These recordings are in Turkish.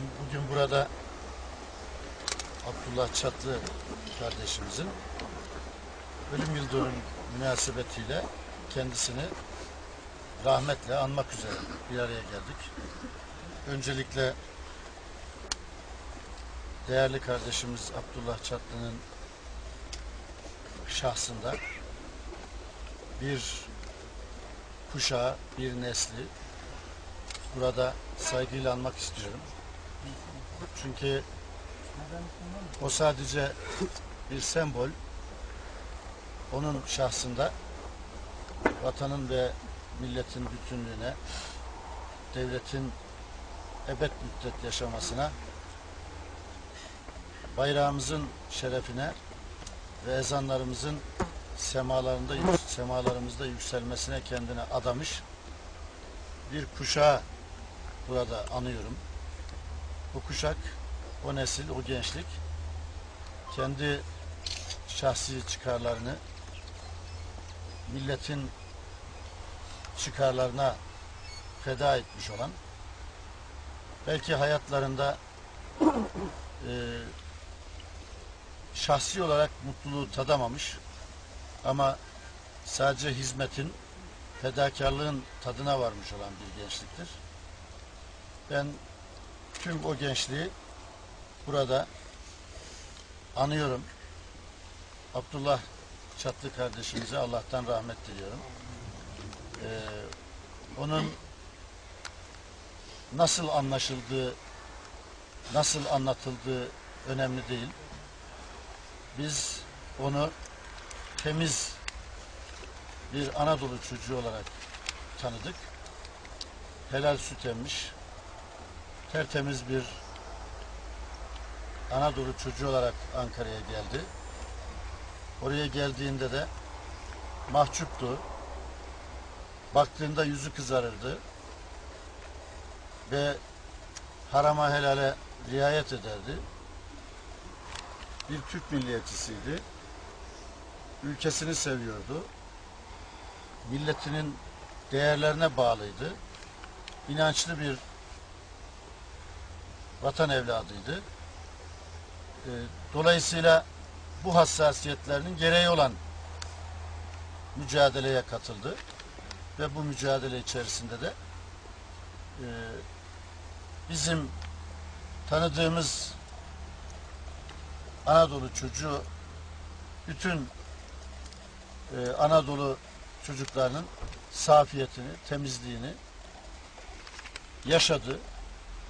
Bugün burada Abdullah Çatlı kardeşimizin ölüm yıl dönüm münasebetiyle kendisini rahmetle anmak üzere bir araya geldik. Öncelikle değerli kardeşimiz Abdullah Çatlı'nın şahsında bir kuşağı, bir nesli burada saygıyla anmak istiyorum. Çünkü o sadece bir sembol. Onun şahsında vatanın ve milletin bütünlüğüne, devletin ebed müddet yaşamasına, bayrağımızın şerefine ve ezanlarımızın semalarında semalarımızda yükselmesine kendine adamış bir kuşağı burada anıyorum. Bu kuşak, o nesil, o gençlik kendi şahsi çıkarlarını milletin çıkarlarına feda etmiş olan belki hayatlarında e, şahsi olarak mutluluğu tadamamış ama sadece hizmetin, fedakarlığın tadına varmış olan bir gençliktir. Ben tüm o gençliği burada anıyorum. Abdullah Çatlı kardeşimize Allah'tan rahmet diliyorum. Ee, onun nasıl anlaşıldığı, nasıl anlatıldığı önemli değil. Biz onu temiz bir Anadolu çocuğu olarak tanıdık. Helal süt emmiş, tertemiz bir Anadolu çocuğu olarak Ankara'ya geldi. Oraya geldiğinde de mahcuptu. Baktığında yüzü kızarırdı. Ve harama helale riayet ederdi. Bir Türk milliyetçisiydi. Ülkesini seviyordu. Milletinin değerlerine bağlıydı. İnançlı bir vatan evladıydı. Ee, Dolayısıyla bu hassasiyetlerinin gereği olan mücadeleye katıldı. Ve bu mücadele içerisinde de e, bizim tanıdığımız Anadolu çocuğu bütün e, Anadolu çocuklarının safiyetini, temizliğini yaşadı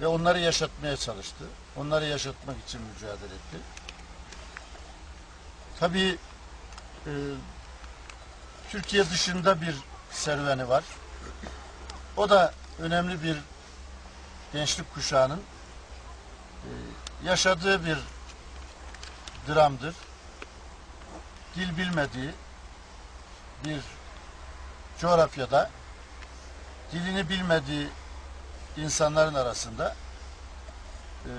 ve onları yaşatmaya çalıştı. Onları yaşatmak için mücadele etti. Tabii e, Türkiye dışında bir serüveni var. O da önemli bir gençlik kuşağının e, yaşadığı bir dramdır. Dil bilmediği bir coğrafyada dilini bilmediği insanların arasında e,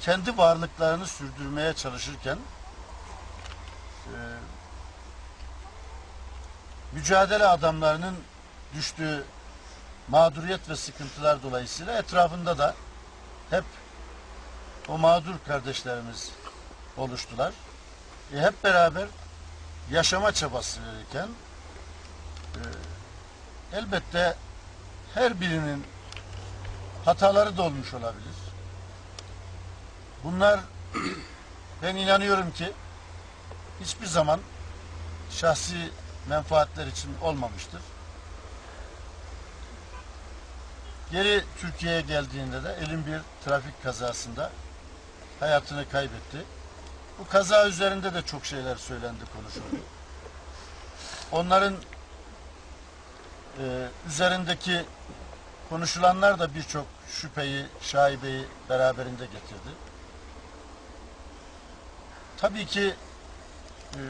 kendi varlıklarını sürdürmeye çalışırken e, mücadele adamlarının düştüğü mağduriyet ve sıkıntılar dolayısıyla etrafında da hep o mağdur kardeşlerimiz oluştular. E, hep beraber yaşama çabası verirken e, elbette her birinin hataları da olmuş olabilir. Bunlar ben inanıyorum ki hiçbir zaman şahsi menfaatler için olmamıştır. Geri Türkiye'ye geldiğinde de elin bir trafik kazasında hayatını kaybetti. Bu kaza üzerinde de çok şeyler söylendi, konuşuldu. Onların e, üzerindeki konuşulanlar da birçok şüpheyi, şaibeyi beraberinde getirdi. Tabii ki e,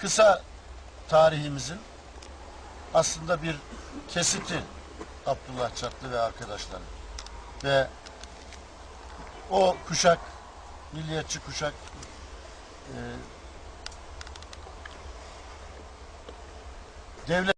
kısa tarihimizin aslında bir kesiti Abdullah Çatlı ve arkadaşları. Ve o kuşak, milliyetçi kuşak e, devlet